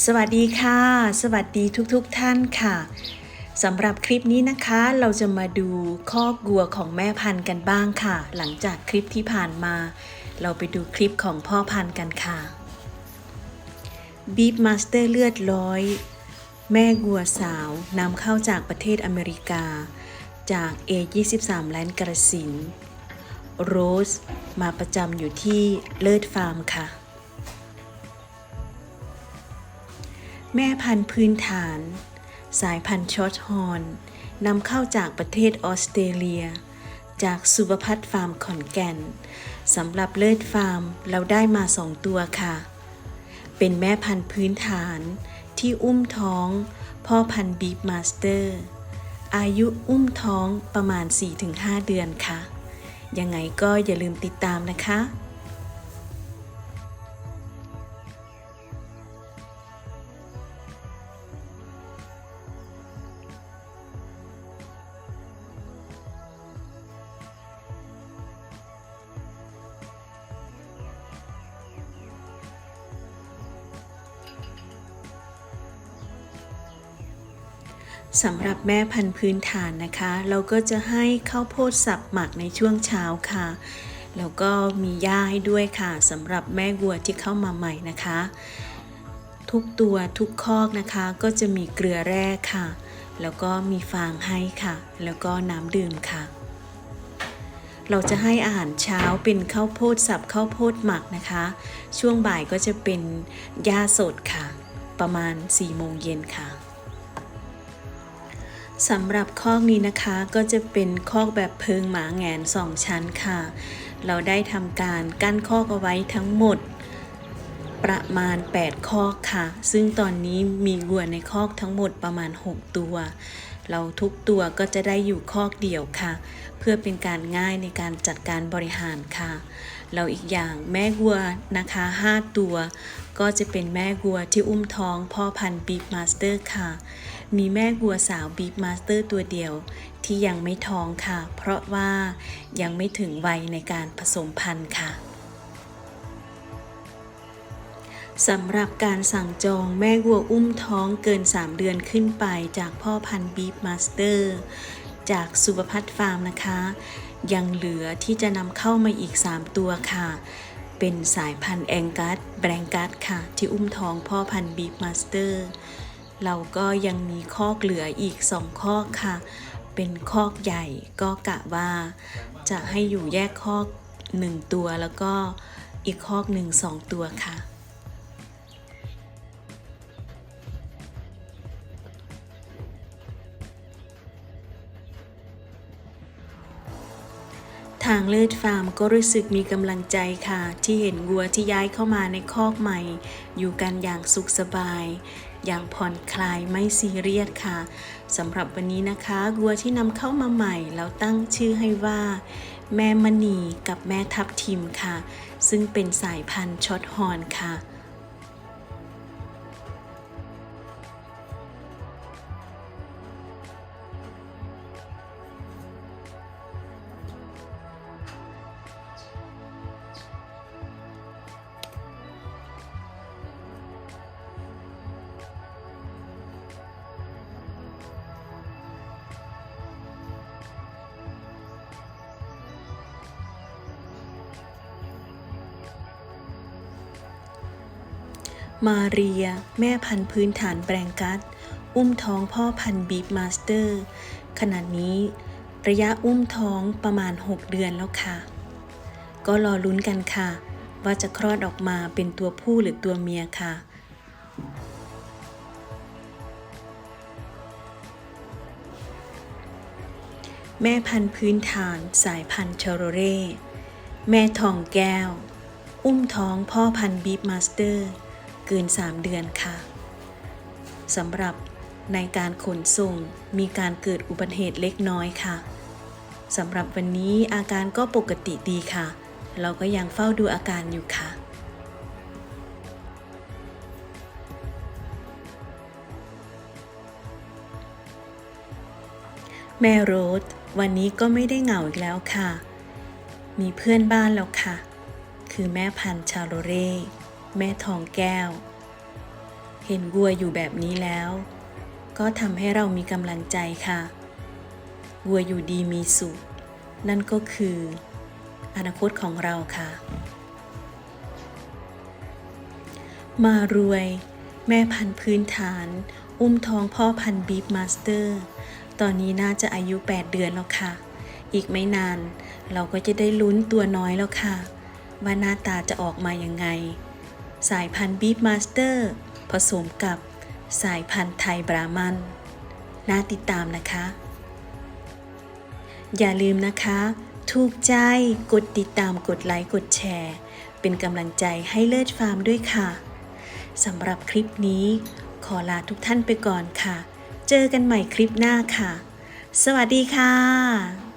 สวัสดีค่ะ สวัสดีทุกๆทท่านค่ะสำหรับคลิปนี้นะคะเราจะมาดูคอกวัวของแม่พันธุ์กันบ้างค่ะ หลังจากคลิปที่ผ่านมา เราไปดูคลิปของพ่อพันธุ์กันค่ะบีฟมาสเตอร์เลือดร้อย แม่วัวสาวนำเข้าจากประเทศอเมริกา จาก A23 แลนด์กระสินโรสมาประจำอยู่ที่เลิศฟาร์มค่ะ แม่พันธุ์พื้นฐาน สายพันธุ์ชอตฮอร์นนำเข้าจากประเทศออสเตรเลีย จากสุภพัฒฟาร์มขอนแก่นสำหรับเลิศฟาร์มเราได้มาสองตัวค่ะ เป็นแม่พันธุ์พื้นฐานที่อุ้มท้อง พ่อพันธุ์บีฟมาสเตอร์ อายุอุ้มท้องประมาณ 4-5 เดือนค่ะ ยังไงก็อย่าลืมติดตามนะคะ สำหรับแม่พันธุ์พื้นฐานนะคะ เราก็จะให้ข้าวโพดสับหมักในช่วงเช้าค่ะ แล้วก็มีหญ้าให้ด้วยค่ะสำหรับแม่วัวที่เข้ามาใหม่นะคะ ทุกตัวทุกคอกนะคะก็จะมีเกลือแร่ค่ะ แล้วก็มีฟางให้ค่ะ แล้วก็น้ำดื่มค่ะ เราจะให้อาหารเช้าเป็นข้าวโพดสับข้าวโพดหมักนะคะ ช่วงบ่ายก็จะเป็นหญ้าสดค่ะ ประมาณ4โมงเย็นค่ะ สำหรับคอกนี้นะคะก็จะเป็นคอกแบบเพิงหมาแงนสองชั้นค่ะ เราได้ทำการกั้นคอกเอาไว้ทั้งหมด ประมาณ 8 คอกค่ะ ซึ่งตอนนี้มีวัวในคอกทั้งหมดประมาณ 6 ตัว เราทุกตัวก็จะได้อยู่คอกเดียวค่ะ เพื่อเป็นการง่ายในการจัดการบริหารค่ะ เราอีกอย่างแม่วัวนะคะ 5 ตัว ก็จะเป็นแม่วัวที่อุ้มท้องพ่อพันธุ์บิ๊กมาสเตอร์ค่ะ มีแม่วัวสาวบิ๊กมาสเตอร์ตัวเดียว ที่ยังไม่ท้องค่ะ เพราะว่ายังไม่ถึงวัยในการผสมพันธุ์ค่ะสำหรับการสั่งจองแม่วัวอุ้มท้องเกิน 3 เดือนขึ้นไปจากพ่อพันธุ์บีฟมาสเตอร์จากสุภพัฒน์ฟาร์มนะคะ ยังเหลือที่จะนำเข้ามาอีก 3 ตัวค่ะ เป็นสายพันธุ์แองกัสแบรงกัสค่ะ ที่อุ้มท้องพ่อพันธุ์บีฟมาสเตอร์ เราก็ยังมีคอกเหลืออีกสองคอกค่ะ เป็นคอกใหญ่ก็กะว่า จะให้อยู่แยกคอก1ตัวแล้วก็อีกคอกหนึ่งสองตัวค่ะางเลิศฟาร์มก็รู้สึกมีกำลังใจค่ะ ที่เห็นวัวที่ย้ายเข้ามาในคอกใหม่ อยู่กันอย่างสุขสบาย อย่างผ่อนคลายไม่ซีเรียสค่ะสำหรับวันนี้นะคะวัวที่นำเข้ามาใหม่เราตั้งชื่อให้ว่า แม่มณีกับแม่ทับทิมค่ะ ซึ่งเป็นสายพันธุ์ช็อตฮอนค่ะ มาเรีย แม่พันธุ์พื้นฐานแบรงกัส อุ้มท้องพ่อพันธุ์บีฟมาสเตอร์ ขณะนี้ ระยะอุ้มท้องประมาณ 6 เดือนแล้วค่ะ ก็รอลุ้นกันค่ะ ว่าจะคลอดออกมาเป็นตัวผู้หรือตัวเมียค่ะแม่พันธุ์พื้นฐานสายพันธุ์ชโรเร่ แม่ทองแก้ว อุ้มท้องพ่อพันธุ์บีฟมาสเตอร์ เกิน 3 เดือนค่ะสำหรับในการขนส่งมีการเกิดอุบัติเหตุเล็กน้อยค่ะสำหรับวันนี้อาการก็ปกติดีค่ะ เราก็ยังเฝ้าดูอาการอยู่ค่ะแม่โรสวันนี้ก็ไม่ได้เหงาอีกแล้วค่ะ มีเพื่อนบ้านแล้วค่ะ คือแม่พันชาโรเร่ แม่ทองแก้ว เห็นวัวอยู่แบบนี้แล้ว ก็ทำให้เรามีกำลังใจค่ะ วัวอยู่ดีมีสุข นั่นก็คือ อนาคตของเราค่ะ มารวย แม่พันธุ์พื้นฐาน อุ้มท้องพ่อพันธุ์บีฟมาสเตอร์ ตอนนี้น่าจะอายุ 8 เดือนแล้วค่ะ อีกไม่นาน เราก็จะได้ลุ้นตัวน้อยแล้วค่ะว่าหน้าตาจะออกมายังไง สายพันธุ์บีฟมาสเตอร์ผสมกับสายพันธุ์ไทยบรามัน น่าติดตามนะคะ อย่าลืมนะคะ ถูกใจกดติดตามกดไลค์กดแชร์ เป็นกำลังใจให้เลิศฟาร์มด้วยค่ะสำหรับคลิปนี้ ขอลาทุกท่านไปก่อนค่ะ เจอกันใหม่คลิปหน้าค่ะ สวัสดีค่ะ